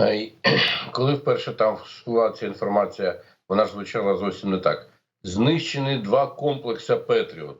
Е, Коли вперше там всплила ця інформація, вона ж звучала зовсім не так. Знищені два комплекси Петріот.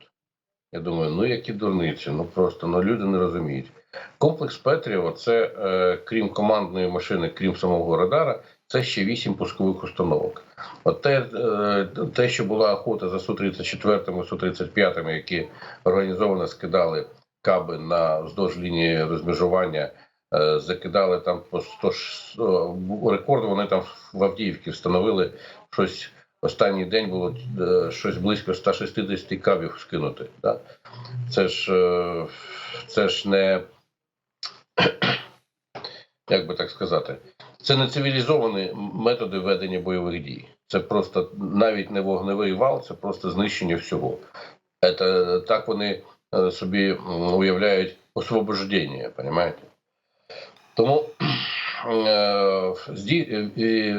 Я думаю, ну які дурниці, ну просто ну люди не розуміють. Комплекс Петріот це е, крім командної машини, крім самого радара, це ще вісім пускових установок. От те, е, те, що була охота за Су-34, Су-35, які організовано скидали каби на вздовж лінії розмежування, закидали там по 100 рекорд. Вони там в Авдіївці встановили щось. Останній день було е, щось близько 160 кабів скинути. Да? Це ж е, це ж не як би так сказати, це не цивілізовані методи ведення бойових дій. Це просто навіть не вогневий вал, це просто знищення всього. Це, так вони е, собі уявляють освобождення, понимаєте? Тому, е,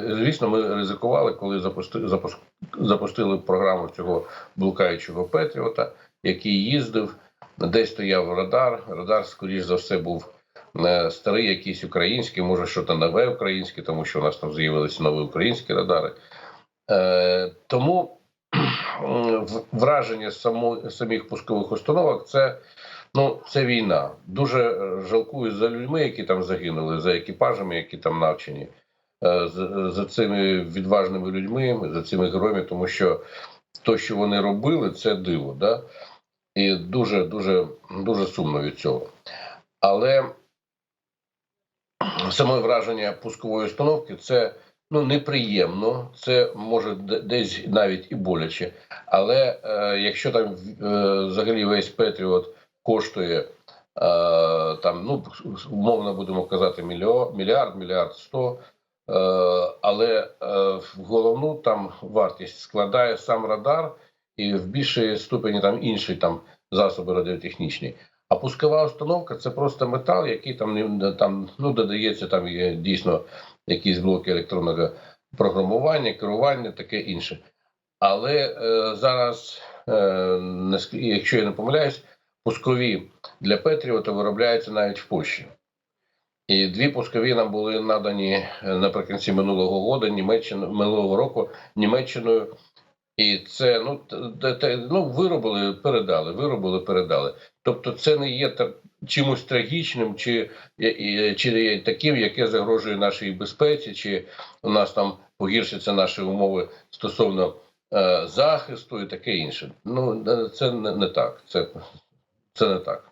звісно, ми ризикували, коли запусти, запуск, запустили програму цього блукаючого Петріота, який їздив, десь стояв радар. Радар, скоріш за все, був е, старий, якийсь український, може, щось нове українське, тому що у нас там з'явилися нові українські радари. Е, тому враження само, самих пускових установок це, ну, це війна. Дуже е, жалкую за людьми, які там загинули, за екіпажами, які там навчені, е, за, цими відважними людьми, за цими героями, тому що то, що вони робили, це диво. Да? І дуже, дуже, дуже сумно від цього. Але саме враження пускової установки це ну неприємно, це може десь навіть і боляче. Але е, якщо там е, взагалі весь Петріот коштує е, там, ну умовно будемо казати, мільярд, мільярд сто. Е, але е, в головну там вартість складає сам радар і в більшій ступені там інші там засоби радіотехнічні. А пускова установка це просто метал, який там там ну додається. Там є дійсно якісь блоки електронного програмування, керування, таке інше. Але е, зараз, е, якщо я не помиляюсь, пускові для Петріота виробляються навіть в Польщі. І дві пускові нам були надані е, наприкінці минулого року, Німеччина минулого року Німеччиною. І це ну те- те- ну виробили, передали, виробили, передали. Тобто, це не є та- чимось трагічним, чи, і- чи таким, яке загрожує нашій безпеці, чи у нас там погіршаться наші умови стосовно е, захисту і таке інше. Ну е, це не, не так. Це, це не так.